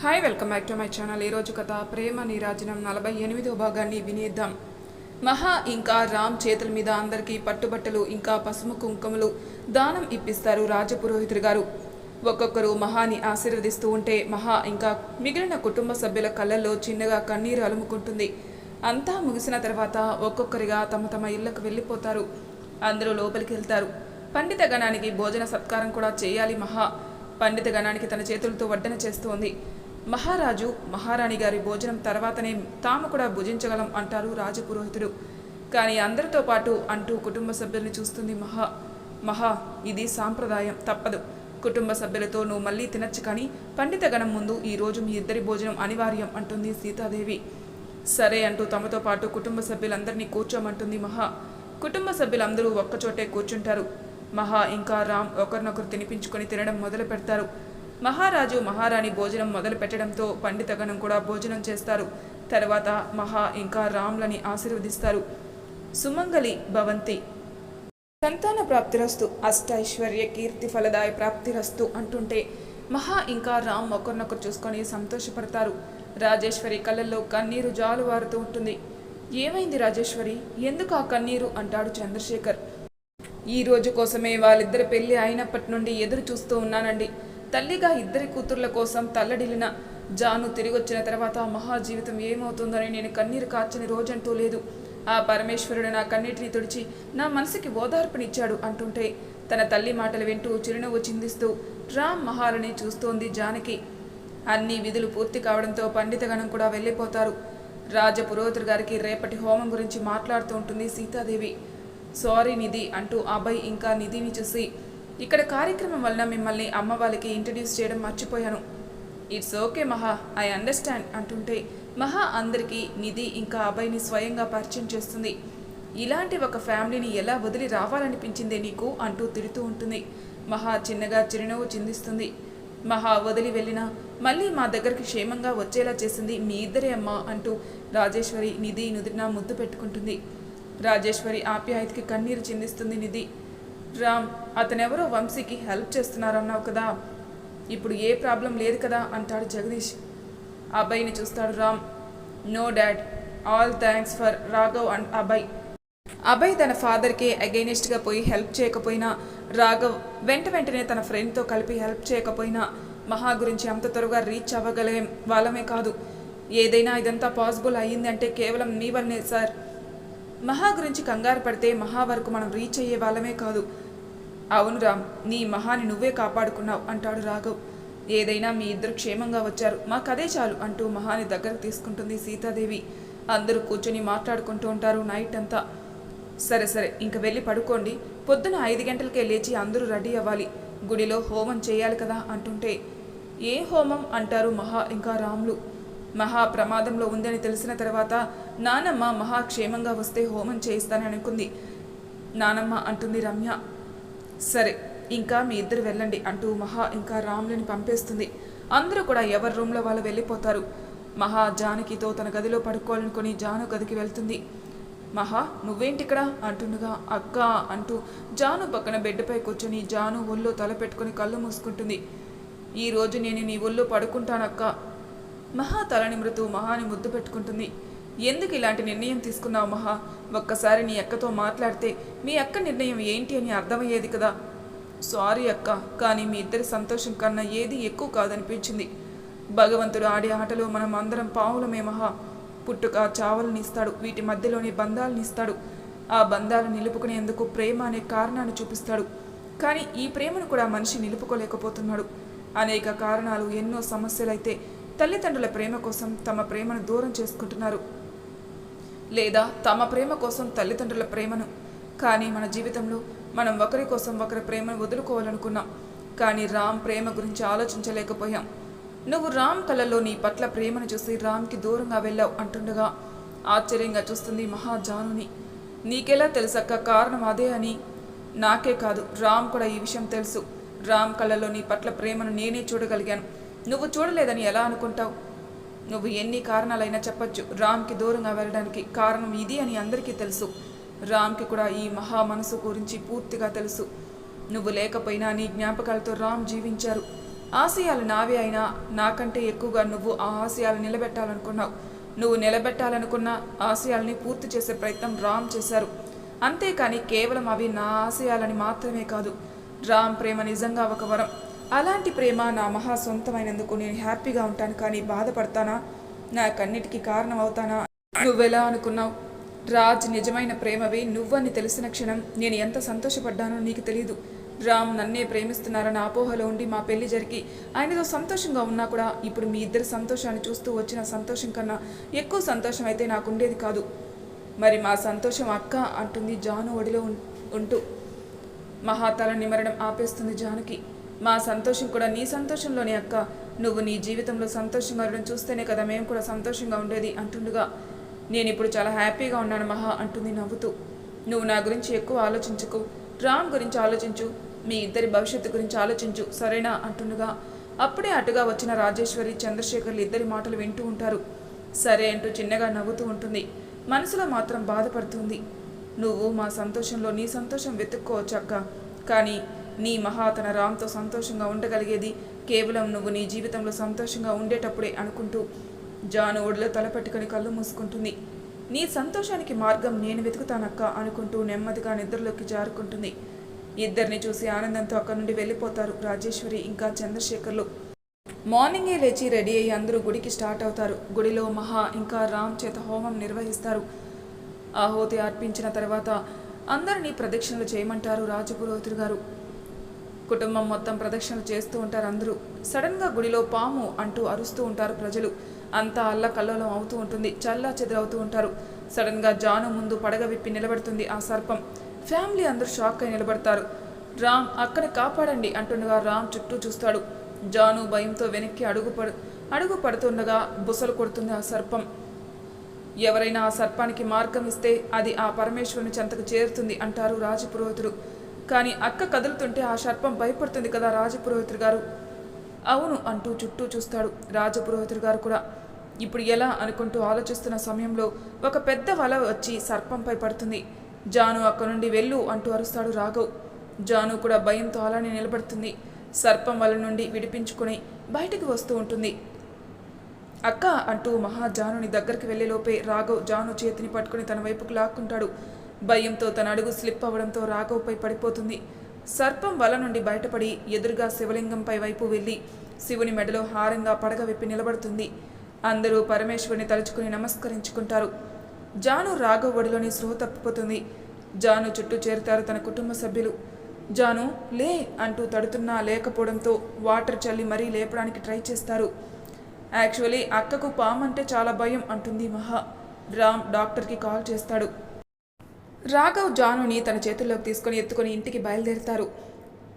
Hi welcome back to my channel. ఈరోజు కథ ప్రేమ నీరాజనం నలభై ఎనిమిదో భాగాన్ని వినేద్దాం. మహా ఇంకా రామ్ చేతుల మీద అందరికీ పట్టుబట్టలు ఇంకా పసుపు కుంకుమలు దానం ఇప్పిస్తారు రాజపురోహితుడు గారు. ఒక్కొక్కరు మహాని ఆశీర్వదిస్తూ ఉంటే మహా ఇంకా మిగిలిన కుటుంబ సభ్యుల కళ్ళల్లో చిన్నగా కన్నీరు అలుముకుంటుంది. అంతా ముగిసిన తర్వాత ఒక్కొక్కరిగా తమ తమ ఇళ్ళకు వెళ్ళిపోతారు. అందరూ లోపలికి వెళ్తారు. పండిత గణానికి భోజన సత్కారం కూడా చేయాలి మహా. పండిత గణానికి తన చేతులతో వడ్డన చేస్తోంది. మహారాజు మహారాణి గారి భోజనం తర్వాతనే తాము కూడా భుజించగలం అంటారు రాజపురోహితుడు కానీ అందరితో పాటు అంటూ కుటుంబ సభ్యుల్ని చూస్తుంది మహా. మహా ఇది సాంప్రదాయం తప్పదు. కుటుంబ సభ్యులతో నువ్వు మళ్ళీ తినచ్చు కానీ పండిత గణం ముందు ఈ రోజు మీ ఇద్దరి భోజనం అనివార్యం అంటుంది సీతాదేవి. సరే అంటూ తమతో పాటు కుటుంబ సభ్యులందరినీ కూర్చోమంటుంది మహా. కుటుంబ సభ్యులందరూ ఒక్కచోటే కూర్చుంటారు. మహా ఇంకా రామ్ ఒకరినొకరు తినిపించుకొని తినడం మొదలు పెడతారు మహారాజు మహారాణి భోజనం మొదలు పెట్టడంతో పండితగణం కూడా భోజనం చేస్తారు. తర్వాత మహా ఇంకా రామ్లని ఆశీర్వదిస్తారు. సుమంగలి భవంతి. సంతాన ప్రాప్తిరస్తు అష్టైశ్వర్య కీర్తి ఫలదాయ ప్రాప్తిరస్తు అంటుంటే మహా ఇంకా రామ్ ఒకరినొకరు చూసుకొని సంతోషపడతారు. రాజేశ్వరి కళ్ళల్లో కన్నీరు జాలువారుతూ ఉంటుంది. ఏమైంది రాజేశ్వరి? ఎందుకు ఆ కన్నీరు? అంటాడు చంద్రశేఖర్. ఈ రోజు కోసమే వాళ్ళిద్దరి పెళ్ళి అయినప్పటి నుండి ఎదురు చూస్తూ ఉన్నానండి. తల్లిగా ఇద్దరి కూతుర్ల కోసం తల్లడిల్లిన జాను తిరిగొచ్చిన తర్వాత మహా జీవితం ఏమవుతుందని నేను కన్నీరు కార్చని రోజంటూ లేదు. ఆ పరమేశ్వరుడు నా కన్నీటిని తుడిచి నా మనసుకి ఓదార్పునిచ్చాడు అంటుంటే తన తల్లి మాటలు వింటూ చిరునవ్వు చిందిస్తూ రామ్ మహాలని చూస్తోంది జానకి. అన్ని విధులు పూర్తి కావడంతో పండితగణం కూడా వెళ్ళిపోతారు. రాజపురోహితుడు గారికి రేపటి హోమం గురించి మాట్లాడుతూ ఉంటుంది సీతాదేవి. సారీ నిధి అంటూ అభయ్ ఇంకా నిధిని చూసి ఇక్కడ కార్యక్రమం వలన మిమ్మల్ని అమ్మ వాళ్ళకి ఇంట్రడ్యూస్ చేయడం మర్చిపోయాను. It's okay Maha. I understand అంటుంటే మహా అందరికీ నిధి ఇంకా అభయ్ని స్వయంగా పరిచయం చేస్తుంది. ఇలాంటి ఒక ఫ్యామిలీని ఎలా వదిలి రావాలనిపించిందే నీకు? అంటూ తిడుతూ ఉంటుంది. మహా చిన్నగా చిరునవ్వు చిందిస్తుంది. మహా వదిలి వెళ్ళినా మళ్ళీ మా దగ్గరికి క్షేమంగా వచ్చేలా చేసింది మీ ఇద్దరే అమ్మ అంటూ రాజేశ్వరి నిధి నుదిరిన ముద్దు పెట్టుకుంటుంది. రాజేశ్వరి ఆప్యాయతకి కన్నీరు చిందిస్తుంది నిధి. రామ్ అతనెవరో వంశీకి హెల్ప్ చేస్తున్నారన్నావు కదా. ఇప్పుడు ఏ ప్రాబ్లం లేదు కదా అంటాడు జగదీష్. అబ్బాయిని చూస్తాడు Ram. No dad all thanks for Raghav and Abhay Abhay తన ఫాదర్కి అగైనిస్ట్గా పోయి హెల్ప్ చేయకపోయినా రాఘవ్ వెంట వెంటనే తన ఫ్రెండ్తో కలిపి హెల్ప్ చేయకపోయినా మహా గురించి అంత త్వరగా రీచ్ అవ్వగలేం వాళ్ళమే కాదు. ఏదైనా ఇదంతా పాసిబుల్ అయ్యింది అంటే కేవలం మీ వల్లనే సార్ మహా గురించి కంగారు పడితే మహా వరకు మనం రీచ్ అయ్యే వాళ్ళమే కాదు. అవును రామ్ నీ మహాని నువ్వే కాపాడుకున్నావు అంటాడు రాఘవ్. ఏదైనా మీ ఇద్దరు క్షేమంగా వచ్చారు మా కదే చాలు అంటూ మహాని దగ్గరకు తీసుకుంటుంది సీతాదేవి. అందరూ కూర్చొని మాట్లాడుకుంటూ ఉంటారు నైట్ అంతా. సరే సరే ఇంక వెళ్ళి పడుకోండి. పొద్దున ఐదు గంటలకే లేచి అందరూ రెడీ అవ్వాలి. గుడిలో హోమం చేయాలి కదా అంటుంటే ఏ హోమం అంటారు మహా ఇంకా రాములు. మహా ప్రమాదంలో ఉందని తెలిసిన తర్వాత నానమ్మ మహా క్షేమంగా వస్తే హోమం చేయిస్తానని అనుకుంది నానమ్మ అంటుంది రమ్య సరే ఇంకా మీ ఇద్దరు వెళ్ళండి అంటూ మహా ఇంకా రాములని పంపేస్తుంది. అందరూ కూడా ఎవరి రూమ్లో వాళ్ళు వెళ్ళిపోతారు. మహా జానకితో తన గదిలో పడుకోవాలనుకుని జాను గదికి వెళ్తుంది. మహా నువ్వేంటిక్కడ? అంటుండగా అక్క అంటూ జాను పక్కన బెడ్పై కూర్చొని జాను ఒళ్ళో తల పెట్టుకుని కళ్ళు మూసుకుంటుంది. ఈ రోజు నేను నీ ఒళ్ళో పడుకుంటానక్క. మహా తల నిమృతూ మహాని ముద్దు పెట్టుకుంటుంది. ఎందుకు ఇలాంటి నిర్ణయం తీసుకున్నావు మహా? ఒక్కసారి నీ అక్కతో మాట్లాడితే మీ అక్క నిర్ణయం ఏంటి అని అర్థమయ్యేది కదా. సారీ అక్క కానీ మీ ఇద్దరి సంతోషం కన్నా ఏది ఎక్కువ కాదనిపించింది. భగవంతుడు ఆడే ఆటలో మనం అందరం పావులమే మహా. పుట్టుక చావలనిస్తాడు వీటి మధ్యలోని బంధాలను ఇస్తాడు. ఆ బంధాలు నిలుపుకునేందుకు ప్రేమ అనే కారణాన్ని చూపిస్తాడు. కానీ ఈ ప్రేమను కూడా మనిషి నిలుపుకోలేకపోతున్నాడు. అనేక కారణాలు ఎన్నో సమస్యలైతే తల్లిదండ్రుల ప్రేమ కోసం తమ ప్రేమను దూరం చేసుకుంటున్నారు. లేదా తమ ప్రేమ కోసం తల్లిదండ్రుల ప్రేమను. కానీ మన జీవితంలో మనం ఒకరి కోసం ఒకరి ప్రేమను వదులుకోవాలనుకున్నాం కానీ రామ్ ప్రేమ గురించి ఆలోచించలేకపోయాం. నువ్వు రామ్ కళ్ళలో నీ పట్ల ప్రేమను చూసి రామ్కి దూరంగా వెళ్ళావు అంటుండగా ఆశ్చర్యంగా చూస్తుంది మహాజానుని. నీకెలా తెలుసక్క? కారణం అదే అని. నాకే కాదు రామ్ కూడా ఈ విషయం తెలుసు. రామ్ కళ్ళలో నీ పట్ల ప్రేమను నేనే చూడగలిగాను. నువ్వు చూడలేదని ఎలా అనుకుంటావు? నువ్వు ఎన్ని కారణాలైనా చెప్పొచ్చు. రామ్కి దూరంగా వెళ్ళడానికి కారణం ఇది అని అందరికీ తెలుసు. రామ్కి కూడా ఈ మహా మనసు గురించి పూర్తిగా తెలుసు. నువ్వు లేకపోయినా నీ జ్ఞాపకాలతో రామ్ జీవించారు. ఆశయాలు నావే అయినా నాకంటే ఎక్కువగా నువ్వు ఆ ఆశయాలు నిలబెట్టాలనుకున్నావు. నువ్వు నిలబెట్టాలనుకున్న ఆశయాల్ని పూర్తి చేసే ప్రయత్నం రామ్ చేశారు. అంతేకాని కేవలం అవి నా ఆశయాలని మాత్రమే కాదు. రామ్ ప్రేమ నిజంగా ఒక వరం. అలాంటి ప్రేమ నా మహా సొంతమైనందుకు నేను హ్యాపీగా ఉంటాను కానీ బాధపడతానా? నాకన్నిటికీ కారణం అవుతానా నువ్వెలా అనుకున్నావు? రాజ్ నిజమైన ప్రేమవి నువ్వని తెలిసిన క్షణం నేను ఎంత సంతోషపడ్డానో నీకు తెలియదు రామ్ నన్నే ప్రేమిస్తున్నారన్న అపోహలో ఉండి మా పెళ్ళి జరిగి ఆయనతో సంతోషంగా ఉన్నా కూడా ఇప్పుడు మీ ఇద్దరి సంతోషాన్ని చూస్తూ వచ్చిన సంతోషం కన్నా ఎక్కువ సంతోషం అయితే నాకు ఉండేది కాదు. మరి మా సంతోషం అక్క అంటుంది జాను ఒడిలో ఉం- ఉంటూ. మహాతల నిమరడం ఆపేస్తుంది జానకి. మా సంతోషం కూడా నీ సంతోషంలోనే అక్క. నువ్వు నీ జీవితంలో సంతోషంగా ఉండడం చూస్తేనే కదా మేము కూడా సంతోషంగా ఉండేది అంటుండగా. నేను ఇప్పుడు చాలా హ్యాపీగా ఉన్నాను మహా అంటుంది నవ్వుతూ. నువ్వు నా గురించి ఎక్కువ ఆలోచించుకు. రామ్ గురించి ఆలోచించు. మీ ఇద్దరి భవిష్యత్తు గురించి ఆలోచించు. సరేనా? అంటుండగా. అప్పుడే అటుగా వచ్చిన రాజేశ్వరి చంద్రశేఖర్లు ఇద్దరి మాటలు వింటూ ఉంటారు. సరే అంటూ చిన్నగా నవ్వుతూ ఉంటుంది. మనసులో మాత్రం బాధపడుతుంది. నువ్వు మా సంతోషంలో నీ సంతోషం వెతుక్కోవచ్చు అక్క. కానీ నీ మహా తన రామ్తో సంతోషంగా ఉండగలిగేది కేవలం నువ్వు నీ జీవితంలో సంతోషంగా ఉండేటప్పుడే అనుకుంటూ జాను ఒడిలో తలపెట్టుకుని కళ్ళు మూసుకుంటుంది. నీ సంతోషానికి మార్గం నేను వెతుకుతానక్క అనుకుంటూ నెమ్మదిగా నిద్రలోకి జారుకుంటుంది. ఇద్దరిని చూసి ఆనందంతో అక్కడి నుండి వెళ్ళిపోతారు రాజేశ్వరి ఇంకా చంద్రశేఖర్లు. మార్నింగే లేచి రెడీ అయ్యి అందరూ గుడికి స్టార్ట్ అవుతారు. గుడిలో మహా ఇంకా రామ్ చేత హోమం నిర్వహిస్తారు. ఆహోతి అర్పించిన తర్వాత అందరినీ ప్రదక్షిణలు చేయమంటారు రాజపురోహితుడు గారు. కుటుంబం మొత్తం ప్రదక్షిణలు చేస్తూ ఉంటారు అందరూ. సడన్గా గుడిలో పాము అంటూ అరుస్తూ ఉంటారు ప్రజలు. అంతా అల్లకల్లోలం అవుతూ ఉంటుంది. చల్లా చెదరవుతూ ఉంటారు. సడన్గా జాను ముందు పడగ విప్పి నిలబడుతుంది ఆ సర్పం. ఫ్యామిలీ అందరూ షాక్ అయి నిలబడతారు. రామ్ అక్కడ కాపాడండి అంటుండగా రామ్ చుట్టూ చూస్తాడు. జాను భయంతో వెనక్కి అడుగు పడు అడుగు పడుతుండగా బుసలు కొడుతుంది ఆ సర్పం. ఎవరైనా ఆ సర్పానికి మార్గం ఇస్తే అది ఆ పరమేశ్వరుని చెంతకు చేరుతుంది అంటారు రాజపురోహితుడు కానీ అక్క కదులుతుంటే ఆ సర్పం భయపడుతుంది కదా రాజపురోహితుడు గారు. అవును అంటూ చుట్టూ చూస్తాడు రాజపురోహితుడు గారు కూడా. ఇప్పుడు ఎలా అనుకుంటూ ఆలోచిస్తున్న సమయంలో ఒక పెద్ద వల వచ్చి సర్పంపై పడుతుంది. జాను అక్క నుండి వెళ్ళు అంటూ అరుస్తాడు రాఘవ్. జాను కూడా భయంతో అలానే నిలబడుతుంది. సర్పం వల నుండి విడిపించుకుని బయటికి వస్తూ ఉంటుంది. అక్క అంటూ మహా జానుని దగ్గరికి వెళ్ళేలోపే రాఘవ్ జాను చేతిని పట్టుకుని తన వైపుకు లాక్కుంటాడు. భయంతో తన అడుగు స్లిప్ అవ్వడంతో రాఘవ్పై పడిపోతుంది. సర్పం వల నుండి బయటపడి ఎదురుగా శివలింగంపై వైపు వెళ్ళి శివుని మెడలో హారంగా పడగ విప్పి నిలబడుతుంది. అందరూ పరమేశ్వరుని తలుచుకుని నమస్కరించుకుంటారు. జాను రాఘవ్ ఒడిలోని సృహ తప్పిపోతుంది. జాను చుట్టూ చేరుతారు తన కుటుంబ సభ్యులు. జాను లే అంటూ తడుతున్నా లేకపోవడంతో వాటర్ చల్లి మరీ లేపడానికి ట్రై చేస్తారు. యాక్చువల్లీ అక్కకు పాము అంటే చాలా భయం అంటుంది మహా. రామ్ డాక్టర్కి కాల్ చేస్తాడు. రాఘవ్ జానుని తన చేతుల్లోకి తీసుకొని ఎత్తుకొని ఇంటికి బయలుదేరుతారు.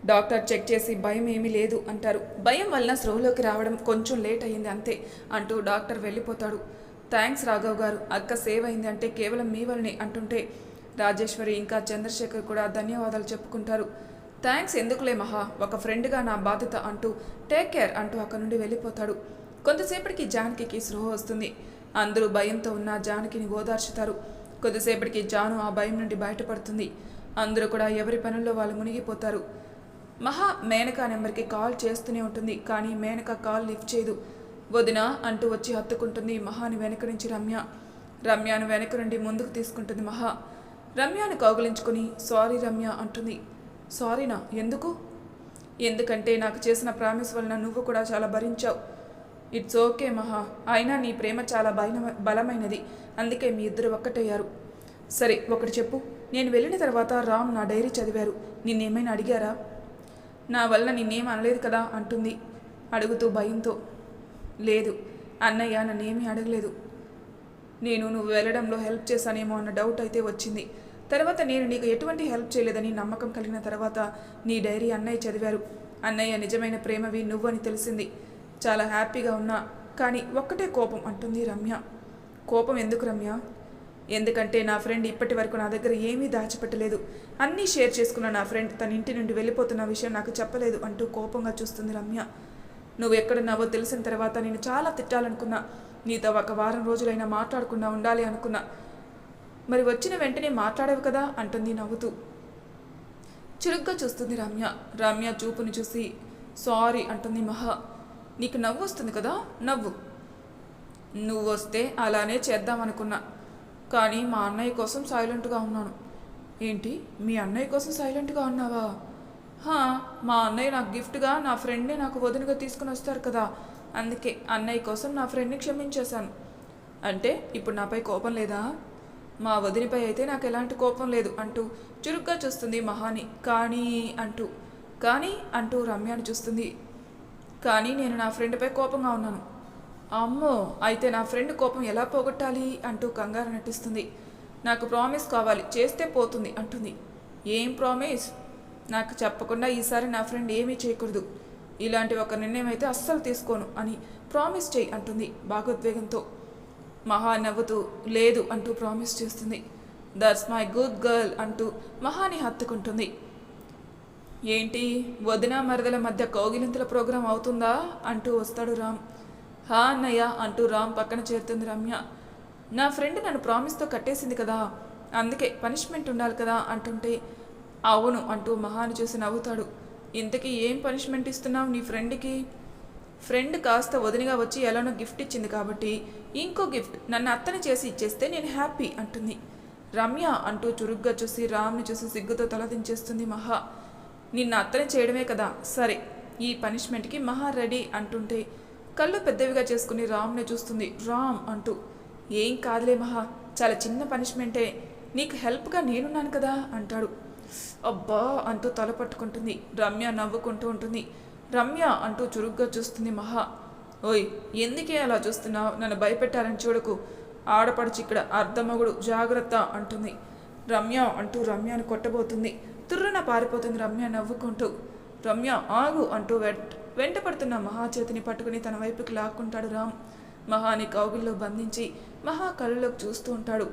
డాక్టర్ చెక్ చేసి భయం ఏమీ లేదు అంటారు. భయం వలన స్రోలోకి రావడం కొంచెం లేట్ అయ్యింది అంతే అంటూ డాక్టర్ వెళ్ళిపోతాడు. థ్యాంక్స్ రాఘవ్ గారు అక్క సేవ్ అయింది అంటే కేవలం మీ వల్లనే అంటుంటే రాజేశ్వరి ఇంకా చంద్రశేఖర్ కూడా ధన్యవాదాలు చెప్పుకుంటారు. థ్యాంక్స్ ఎందుకులే మహా ఒక ఫ్రెండ్గా నా బాధ్యత అంటూ టేక్ కేర్ అంటూ అక్కడి నుండి వెళ్ళిపోతాడు. కొంతసేపటికి జానకికి స్రోహ వస్తుంది. అందరూ భయంతో ఉన్న జానకిని ఓదార్చుతారు కొద్దిసేపటికి జాను ఆ భయం నుండి బయటపడుతుంది. అందరూ కూడా ఎవరి పనుల్లో వాళ్ళు మునిగిపోతారు. మహా మేనక నెంబర్కి కాల్ చేస్తూనే ఉంటుంది కానీ మేనక కాల్ లిఫ్ట్ చేయదు. వదిన అంటూ వచ్చి హత్తుకుంటుంది మహాని వెనక నుంచి రమ్య. రమ్యను వెనక నుండి ముందుకు తీసుకుంటుంది మహా. రమ్యను కౌగులించుకుని సారీ రమ్య అంటుంది. సారీనా? ఎందుకు? ఎందుకంటే నాకు చేసిన ప్రామిస్ వలన నువ్వు కూడా చాలా భరించావు. ఇట్స్ ఓకే మహా. అయినా నీ ప్రేమ చాలా బలమ బలమైనది. అందుకే మీ ఇద్దరు ఒక్కటయ్యారు. సరే ఒకటి చెప్పు. నేను వెళ్ళిన తర్వాత రామ్ నా డైరీ చదివారు. నిన్నేమైనా అడిగారా? నా వల్ల నిన్నేం అనలేదు కదా అంటుంది. అడుగుతూ భయంతో. లేదు. అన్నయ్య నన్నేమీ అడగలేదు. నేను నువ్వు వెళ్ళడంలో హెల్ప్ చేశానేమో అన్న డౌట్ అయితే వచ్చింది. తర్వాత నేను నీకు ఎటువంటి హెల్ప్ చేయలేదని నమ్మకం కలిగిన తర్వాత నీ డైరీ అన్నయ్య చదివారు. అన్నయ్య నిజమైన ప్రేమవి నువ్వని తెలిసింది. చాలా హ్యాపీగా ఉన్నా కానీ ఒక్కటే కోపం అంటుంది రమ్య. కోపం ఎందుకు రమ్య? ఎందుకంటే నా ఫ్రెండ్ ఇప్పటి వరకు నా దగ్గర ఏమీ దాచిపెట్టలేదు. అన్నీ షేర్ చేసుకున్న నా ఫ్రెండ్ తన ఇంటి నుండి వెళ్ళిపోతున్న విషయం నాకు చెప్పలేదు అంటూ కోపంగా చూస్తుంది రమ్య. నువ్వు ఎక్కడున్నావో తెలిసిన తర్వాత నేను చాలా తిట్టాలనుకున్నా. నీతో ఒక వారం రోజులైనా మాట్లాడకుండా ఉండాలి అనుకున్నా. మరి వచ్చిన వెంటనే మాట్లాడేవు కదా? అంటుంది నవ్వుతూ. చురుగ్గా చూస్తుంది రమ్య. రమ్య చూపుని చూసి సారీ అంటుంది మహా. నీకు నవ్వు వస్తుంది కదా? నవ్వు. నువ్వు వస్తే అలానే చేద్దామనుకున్నా. కానీ మా అన్నయ్య కోసం సైలెంట్గా ఉన్నాను. ఏంటి? మీ అన్నయ్య కోసం సైలెంట్గా ఉన్నావా? హా, మా అన్నయ్య నాకు గిఫ్ట్గా నా ఫ్రెండ్ని నాకు వదినగా తీసుకుని వస్తారు కదా. అందుకే అన్నయ్య కోసం నా ఫ్రెండ్ని క్షమించేశాను. అంటే ఇప్పుడు నాపై కోపం లేదా? మా వదినిపై అయితే నాకు ఎలాంటి కోపం లేదు అంటూ చురుగ్గా చూస్తుంది మహాని. కానీ అంటూ. కానీ అంటూ రమ్యాని చూస్తుంది. కానీ నేను నా ఫ్రెండ్పై కోపంగా ఉన్నాను. అమ్మో అయితే నా ఫ్రెండ్ కోపం ఎలా పోగొట్టాలి అంటూ కంగారు నటిస్తుంది నాకు ప్రామిస్ కావాలి చేస్తే పోతుంది అంటుంది. ఏం ప్రామిస్? నాకు చెప్పకుండా ఈసారి నా ఫ్రెండ్ ఏమీ చేయకూడదు. ఇలాంటి ఒక నిర్ణయం అయితే అస్సలు తీసుకోను అని ప్రామిస్ చేయి అంటుంది భాగోద్వేగంతో మహా నవ్వుతూ లేదు అంటూ ప్రామిస్ చేస్తుంది. దట్స్ మై గుడ్ గర్ల్ అంటూ మహాని హత్తుకుంటుంది. ఏంటి? వదిన మరదల మధ్య కౌగిలింతల ప్రోగ్రాం అవుతుందా? అంటూ వస్తాడు రామ్. హా అన్నయ్య అంటూ రామ్ పక్కన చేరుతుంది రమ్య. నా ఫ్రెండ్ నన్ను ప్రామిస్తో కట్టేసింది కదా. అందుకే పనిష్మెంట్ ఉండాలి కదా అంటుంటే. అవును అంటూ మహాని చూసి నవ్వుతాడు. ఇంతకీ ఏం పనిష్మెంట్ ఇస్తున్నావు నీ ఫ్రెండ్కి? ఫ్రెండ్ కాస్త వదినగా వచ్చి ఎలానో గిఫ్ట్ ఇచ్చింది కాబట్టి ఇంకో గిఫ్ట్ నన్ను అత్తని చేసి ఇచ్చేస్తే నేను హ్యాపీ అంటుంది. రమ్య అంటూ చురుగ్గా చూసి రామ్ని చూసి సిగ్గుతో తలదించేస్తుంది మహా. నిన్న అత్తని చేయడమే కదా. సరే ఈ పనిష్మెంట్కి మహా రెడీ అంటుంటే కళ్ళు పెద్దవిగా చేసుకుని రామ్ని చూస్తుంది. రామ్ అంటూ ఏం కాదులే మహా చాలా చిన్న పనిష్మెంటే. నీకు హెల్ప్గా నేనున్నాను కదా అంటాడు. అబ్బా అంటూ తల పట్టుకుంటుంది. రమ్య నవ్వుకుంటూ ఉంటుంది. రమ్య అంటూ చురుగ్గా చూస్తుంది మహా. ఓయ్ ఎందుకే అలా చూస్తున్నావు? నన్ను భయపెట్టాలని చూడకు. ఆడపడుచు ఇక్కడ అర్ధమగుడు జాగ్రత్త అంటుంది. రమ్య అంటూ రమ్యను కొట్టబోతుంది. తుర్రున పారిపోతుంది రమ్య నవ్వుకుంటూ. రమ్య ఆగు అంటూ వెంట వెంటపడుతున్న మహా చేతిని పట్టుకుని తన వైపుకి లాక్కుంటాడు రామ్. మహాని కౌగిల్లో బంధించి మహా కళ్ళలోకి చూస్తూ ఉంటాడు.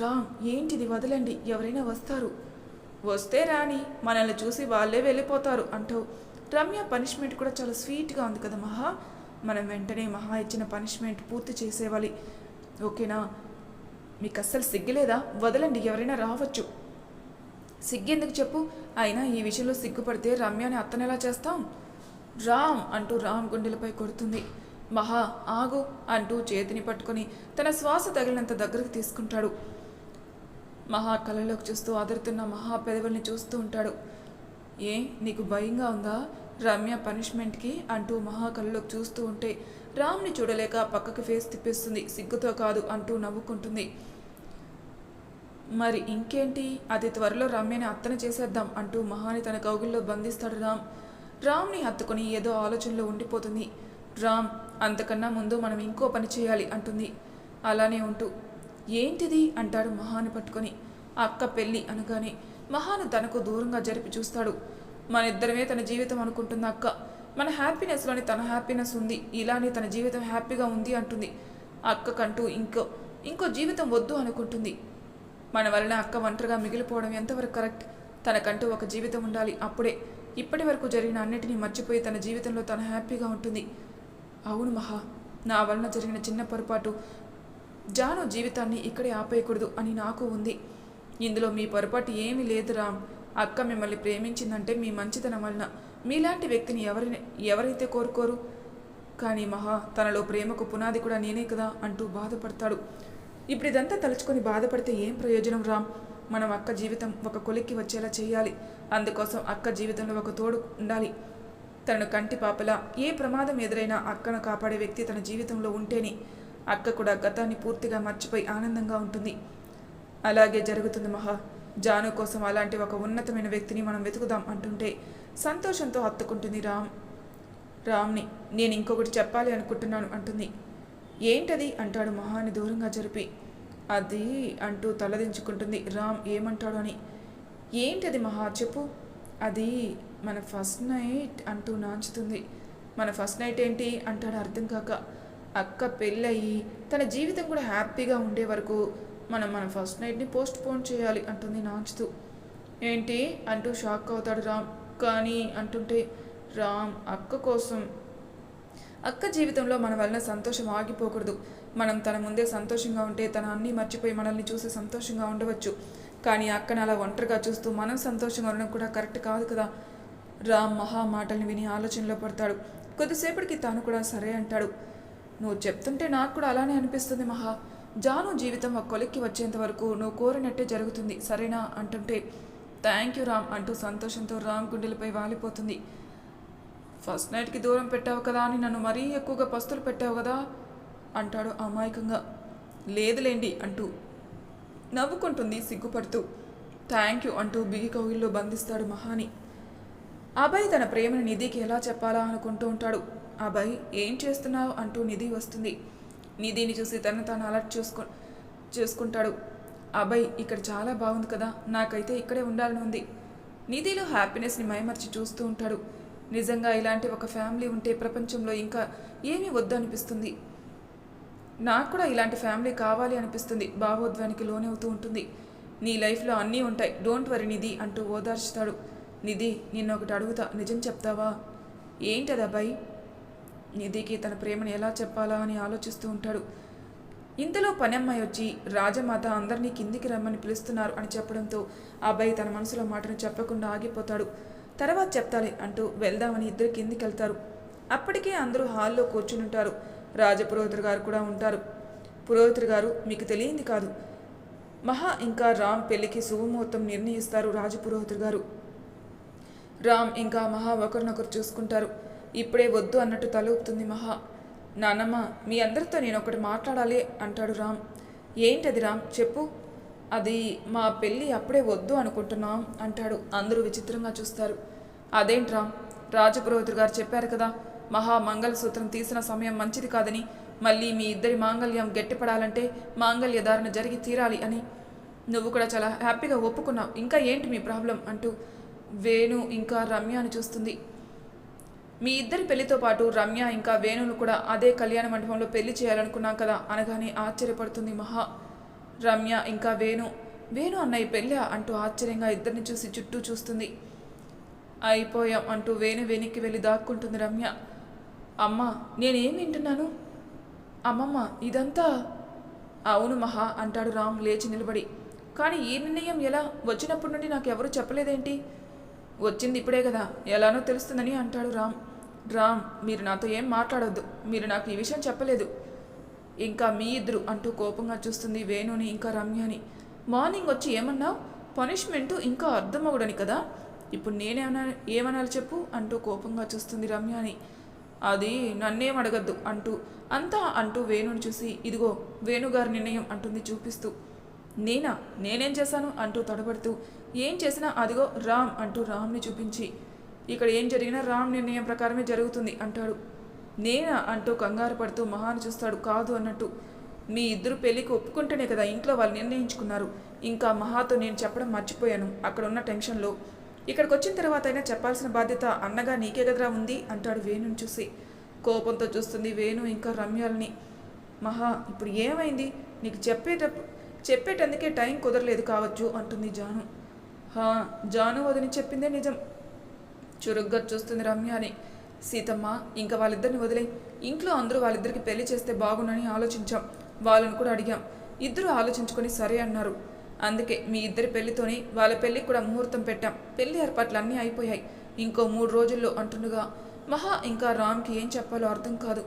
రామ్ ఏంటిది వదలండి? ఎవరైనా వస్తారు? వస్తే రాని మనల్ని చూసి వాళ్ళే వెళ్ళిపోతారు అంటూ. రమ్య పనిష్మెంట్ కూడా చాలా స్వీట్గా ఉంది కదా మహా? మనం వెంటనే మహా ఇచ్చిన పనిష్మెంట్ పూర్తి చేసేవాలి ఓకేనా? మీకు అస్సలు సిగ్గులేదా? వదలండి ఎవరైనా రావచ్చు. సిగ్గెందుకు చెప్పు? అయినా ఈ విషయంలో సిగ్గుపడితే రమ్యని అత్తనెలా చేస్తాం? రామ్ అంటూ రామ్ గుండెలపై కొడుతుంది. మహా ఆగు అంటూ చేతిని పట్టుకొని తన శ్వాస తగిలినంత దగ్గరకు తీసుకుంటాడు. మహా కళ్ళలోకి చూస్తూ అదురుతున్న మహా పెదవుల్ని చూస్తూ ఉంటాడు. ఏ నీకు భయంగా ఉందా? రమ్య పనిష్మెంట్కి అంటూ మహా కళ్ళలోకి చూస్తూ ఉంటే రామ్ని చూడలేక పక్కకి ఫేస్ తిప్పేస్తుంది. సిగ్గుతో కాదు అంటూ నవ్వుకుంటుంది. మరి ఇంకేంటి? అతి త్వరలో రమ్యని అత్తన చేసేద్దాం అంటూ మహాని తన కౌగుల్లో బంధిస్తాడు రామ్. రామ్ని హత్తుకుని ఏదో ఆలోచనలో ఉండిపోతుంది. రామ్ అంతకన్నా ముందు మనం ఇంకో పని చేయాలి అంటుంది. అలానే ఉంటూ ఏంటిది? అంటాడు మహాని పట్టుకొని. అక్క పెళ్ళి అనగానే మహాను తనకు దూరంగా జరిపి చూస్తాడు. మన ఇద్దరమే తన జీవితం అనుకుంటుంది అక్క. మన హ్యాపీనెస్లోనే తన హ్యాపీనెస్ ఉంది. ఇలానే తన జీవితం హ్యాపీగా ఉంది అంటుంది. అక్కకంటూ ఇంకో ఇంకో జీవితం వద్దు అనుకుంటుంది. మన వలన అక్క ఒంటరిగా మిగిలిపోవడం ఎంతవరకు కరెక్ట్? తనకంటూ ఒక జీవితం ఉండాలి అప్పుడే. ఇప్పటి వరకు జరిగిన అన్నిటినీ మర్చిపోయి తన జీవితంలో తను హ్యాపీగా ఉంటుంది. అవును మహా నా వలన జరిగిన చిన్న పొరపాటు. జాను జీవితాన్ని ఇక్కడే ఆపేయకూడదు అని నాకు ఉంది. ఇందులో మీ పొరపాటు ఏమీ లేదు రామ్. అక్క మిమ్మల్ని ప్రేమించిందంటే మీ మంచితనం వలన. మీలాంటి వ్యక్తిని ఎవరిని ఎవరైతే కోరుకోరు? కానీ మహా తనలో ప్రేమకు పునాది కూడా నేనే కదా అంటూ బాధపడతాడు. ఇప్పుడు ఇదంతా తలుచుకొని బాధపడితే ఏం ప్రయోజనం రామ్? మనం అక్క జీవితం ఒక కొలిక్కి వచ్చేలా చేయాలి. అందుకోసం అక్క జీవితంలో ఒక తోడు ఉండాలి. తనను కంటి పాపలా ఏ ప్రమాదం ఎదురైనా అక్కను కాపాడే వ్యక్తి తన జీవితంలో ఉంటేనే అక్క కూడా గతాన్ని పూర్తిగా మర్చిపోయి ఆనందంగా ఉంటుంది. అలాగే జరుగుతుంది మహా. జాను కోసం అలాంటి ఒక ఉన్నతమైన వ్యక్తిని మనం వెతుకుదాం అంటుంటే సంతోషంతో హత్తుకుంటుంది రామ్. రామ్ని నేను ఇంకొకటి చెప్పాలి అనుకుంటున్నాను అంటుంది. ఏంటది? అంటాడు మహాని దూరంగా జరిపి. అది అంటూ తలదించుకుంటుంది రామ్ ఏమంటాడు అని. ఏంటది మహా? చెప్పు. అది మన ఫస్ట్ నైట్ అంటూ నాంచుతుంది. మన ఫస్ట్ నైట్ ఏంటి? అంటాడు అర్థం కాక. అక్క పెళ్ళయి. తన జీవితం కూడా హ్యాపీగా ఉండే వరకు మనం మన ఫస్ట్ నైట్ని పోస్ట్ పోన్ చేయాలి అంటుంది నాంచుతూ. ఏంటి? అంటూ షాక్ అవుతాడు రామ్. కానీ అంటుంటే రామ్ అక్క కోసం అక్క జీవితంలో మన వలన సంతోషం ఆగిపోకూడదు. మనం తన ముందే సంతోషంగా ఉంటే తన అన్నీ మర్చిపోయి మనల్ని చూసి సంతోషంగా ఉండవచ్చు. కానీ అక్కను అలా ఒంటరిగా చూస్తూ మనం సంతోషంగా ఉండడం కూడా కరెక్ట్ కాదు కదా? రామ్ మహా మాటల్ని విని ఆలోచనలో పడతాడు. కొద్దిసేపటికి తాను కూడా సరే అంటాడు. నువ్వు చెప్తుంటే నాకు కూడా అలానే అనిపిస్తుంది మహా. జాను జీవితం ఒక కొలిక్కి వచ్చేంత వరకు నువ్వు కోరినట్టే జరుగుతుంది. సరేనా? అంటుంటే థ్యాంక్ యూ రామ్ అంటూ సంతోషంతో రామ్ గుండెలపై వాలిపోతుంది. ఫస్ట్ నైట్కి దూరం పెట్టావు కదా అని నన్ను మరీ ఎక్కువగా పస్తులు పెట్టావు కదా అంటాడు అమాయకంగా. లేదులేండి అంటూ నవ్వుకుంటుంది సిగ్గుపడుతూ. థ్యాంక్ యూ అంటూ బిగి కౌగిల్లో బంధిస్తాడు మహాని. అభయ్ తన ప్రేమను నిధికి ఎలా చెప్పాలా అనుకుంటూ ఉంటాడు. అభయ్ ఏం చేస్తున్నావు? అంటూ నిధి వస్తుంది. నిధిని చూసి తను తాను అలర్ట్ చూసుకో చేసుకుంటాడు. అభయ్ ఇక్కడ చాలా బాగుంది కదా. నాకైతే ఇక్కడే ఉండాలని ఉంది. నిధిలో హ్యాపీనెస్ని మైమర్చి చూస్తూ ఉంటాడు. నిజంగా ఇలాంటి ఒక ఫ్యామిలీ ఉంటే ప్రపంచంలో ఇంకా ఏమీ వద్దు అనిపిస్తుంది నాకు కూడా ఇలాంటి ఫ్యామిలీ కావాలి అనిపిస్తుంది. భావోద్వానికి లోనవుతూ ఉంటుంది. నీ లైఫ్లో అన్నీ ఉంటాయి. డోంట్ వరీ నిధి అంటూ ఓదార్చుతాడు. నిధి నిన్న ఒకటి అడుగుతా. నిజం చెప్తావా? ఏంటది అబ్బాయి? నిధికి తన ప్రేమను ఎలా చెప్పాలా అని ఆలోచిస్తూ ఉంటాడు. ఇంతలో పనమ్మాయి వచ్చి రాజమాత అందరినీ కిందికి రమ్మని పిలుస్తున్నారు అని చెప్పడంతో అబ్బాయి తన మనసులో మాటను చెప్పకుండా ఆగిపోతాడు. తర్వాత చెప్తాలే అంటూ వెళ్దామని ఇద్దరు కిందికి వెళ్తారు. అప్పటికే అందరూ హాల్లో కూర్చుని ఉంటారు. రాజపురోహితుడు గారు కూడా ఉంటారు. పురోహితుడు గారు మీకు తెలియంది కాదు. మహా ఇంకా రామ్ పెళ్ళికి శుభముహూర్తం నిర్ణయిస్తారు రాజపురోహితుడు గారు. రామ్ ఇంకా మహా ఒకరినొకరు చూసుకుంటారు. ఇప్పుడే వద్దు అన్నట్టు తలూపుతుంది మహా. నానమ్మ మీ అందరితో నేను ఒకటి మాట్లాడాలి అంటాడు రామ్. ఏంటది రామ్? చెప్పు. అది మా పెళ్ళి అప్పుడే వద్దు అనుకుంటున్నాం అంటాడు. అందరూ విచిత్రంగా చూస్తారు. అదేంటి రాజపురోహితుడు గారు చెప్పారు కదా మహామంగళసూత్రం తీసిన సమయం మంచిది కాదని మళ్ళీ మీ ఇద్దరి మాంగళ్యం గట్టిపడాలంటే మాంగళ్య ధారణ జరిగి తీరాలి అని. నువ్వు కూడా చాలా హ్యాపీగా ఒప్పుకున్నావు. ఇంకా ఏంటి మీ ప్రాబ్లం? అంటూ వేణు ఇంకా రమ్య అని చూస్తుంది. మీ ఇద్దరి పెళ్ళితో పాటు రమ్య ఇంకా వేణును కూడా అదే కళ్యాణ మండపంలో పెళ్ళి చేయాలనుకున్నాం కదా అనగానే ఆశ్చర్యపడుతుంది మహా. రమ్య ఇంకా వేణు. వేణు అన్నయ్య పెళ్ళా అంటూ ఆశ్చర్యంగా ఇద్దరిని చూసి చుట్టూ చూస్తుంది. అయిపోయాం అంటూ వేణు వెనక్కి వెళ్ళి దాక్కుంటుంది రమ్య. అమ్మ నేనేం వింటున్నాను? అమ్మమ్మ ఇదంతా? అవును మహా అంటాడు రామ్ లేచి నిలబడి. కానీ ఈ నిర్ణయం ఎలా? వచ్చినప్పటి నుండి నాకు ఎవరు చెప్పలేదేంటి? వచ్చింది ఇప్పుడే కదా ఎలానో తెలుస్తుందని అంటాడు రామ్. రామ్ మీరు నాతో ఏం మాట్లాడొద్దు. మీరు నాకు ఈ విషయం చెప్పలేదు. ఇంకా మీ ఇద్దరు అంటూ కోపంగా చూస్తుంది వేణుని ఇంకా రమ్యని. మార్నింగ్ వచ్చి ఏమన్నావు? పనిష్మెంటు ఇంకా అర్థమవుడని కదా? ఇప్పుడు నేనేమన్నా ఏమనాలి చెప్పు అంటూ కోపంగా చూస్తుంది రమ్యని. అది నన్నేం అడగద్దు అంటూ అంతా అంటూ వేణుని చూసి ఇదిగో వేణుగారి నిర్ణయం అంటుంది చూపిస్తూ. నేనా? నేనేం చేశాను? అంటూ తడబడుతూ. ఏం చేసినా అదిగో రామ్ అంటూ రామ్ని చూపించి ఇక్కడ ఏం జరిగినా రామ్ నిర్ణయం ప్రకారమే జరుగుతుంది అంటాడు. నేనా అంటూ కంగారు పడుతూ మహాను చూస్తాడు. కాదు అన్నట్టు. మీ ఇద్దరు పెళ్ళికి ఒప్పుకుంటేనే కదా ఇంట్లో వాళ్ళు నిర్ణయించుకున్నారు. ఇంకా మహాతో నేను చెప్పడం మర్చిపోయాను. అక్కడ ఉన్న టెన్షన్లో. ఇక్కడికి వచ్చిన తర్వాత అయినా చెప్పాల్సిన బాధ్యత అన్నగా నీకే కదరా ఉంది అంటాడు వేణుని చూసి. కోపంతో చూస్తుంది వేణు ఇంకా రమ్యాలని. మహా ఇప్పుడు ఏమైంది? నీకు చెప్పేటప్పుడు చెప్పేటందుకే టైం కుదరలేదు కావచ్చు అంటుంది జాను. హా జాను వదిని చెప్పిందే నిజం. చురుగ్గా చూస్తుంది రమ్య అని సీతమ్మ ఇంకా వాళ్ళిద్దరిని వదిలే. ఇంట్లో అందరూ వాళ్ళిద్దరికి పెళ్ళి చేస్తే బాగుండని ఆలోచించాం. వాళ్ళని కూడా అడిగాం. ఇద్దరు ఆలోచించుకొని సరే అన్నారు. అందుకే మీ ఇద్దరి పెళ్ళితోనే వాళ్ళ పెళ్ళికి కూడా ముహూర్తం పెట్టాం. పెళ్ళి ఏర్పాట్లు అన్నీ అయిపోయాయి. ఇంకో మూడు రోజుల్లో అంటుండగా మహా ఇంకా రామ్కి ఏం చెప్పాలో అర్థం కాదు.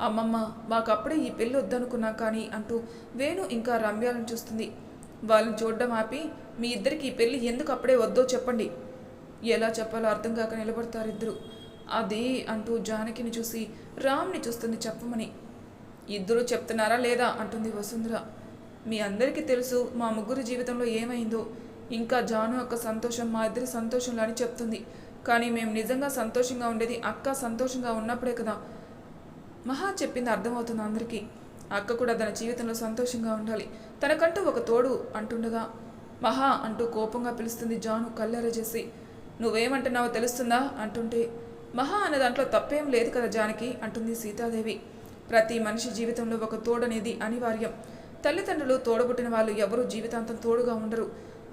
అమ్మమ్మ మాకు అప్పుడే ఈ పెళ్ళి వద్దనుకున్నాం కానీ అంటూ వేణు ఇంకా రమ్యాలను చూస్తుంది. వాళ్ళని చూడడం ఆపి మీ ఇద్దరికి ఈ పెళ్ళి ఎందుకు అప్పుడే వద్దో చెప్పండి. ఎలా చెప్పాలో అర్థం కాక నిలబడతారు ఇద్దరు అది అంటూ జానకిని చూసి రామ్ని చూస్తుంది చెప్పమని. ఇద్దరు చెప్తున్నారా లేదా? అంటుంది వసుంధర. మీ అందరికీ తెలుసు మా ముగ్గురు జీవితంలో ఏమైందో. ఇంకా జాను అక్క సంతోషం మా ఇద్దరి సంతోషంలో అని చెప్తుంది. కానీ మేము నిజంగా సంతోషంగా ఉండేది అక్క సంతోషంగా ఉన్నప్పుడే కదా. మహా చెప్పింది అర్థమవుతుంది అందరికీ. అక్క కూడా తన జీవితంలో సంతోషంగా ఉండాలి. తనకంటూ ఒక తోడు అంటుండగా మహా అంటూ కోపంగా పిలుస్తుంది జాను కల్లెర చేసి నువ్వేమంటున్నావో తెలుస్తుందా? అంటుంటే మహా అనే దాంట్లో తప్పేం లేదు కదా జానకి అంటుంది సీతాదేవి. ప్రతి మనిషి జీవితంలో ఒక తోడనేది అనివార్యం. తల్లిదండ్రులు తోడబుట్టిన వాళ్ళు ఎవరూ జీవితాంతం తోడుగా ఉండరు.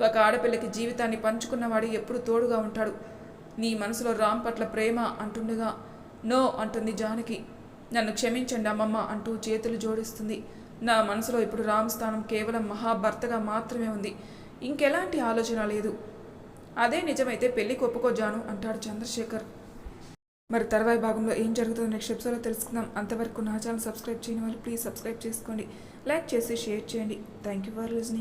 ఒక ఆడపిల్లకి జీవితాన్ని పంచుకున్నవాడు ఎప్పుడు తోడుగా ఉంటాడు. నీ మనసులో రామ్ పట్ల ప్రేమ అంటుండగా నో అంటుంది జానకి. నన్ను క్షమించండి అమ్మమ్మ అంటూ చేతులు జోడిస్తుంది. నా మనసులో ఇప్పుడు రామ్ స్థానం కేవలం మహాభర్తగా మాత్రమే ఉంది. ఇంకెలాంటి ఆలోచన లేదు. అదే నిజమైతే పెళ్ళి కొప్పుకోజాను అంటాడు చంద్రశేఖర్. మరి తర్వాయి భాగంలో ఏం జరుగుతుందో నెక్స్ట్ ఎపిసోడ్లో తెలుసుకుందాం. అంతవరకు నా ఛానల్ సబ్స్క్రైబ్ చేయని వాళ్ళు ప్లీజ్ సబ్స్క్రైబ్ చేసుకోండి. లైక్ చేసి షేర్ చేయండి. Thank you for listening.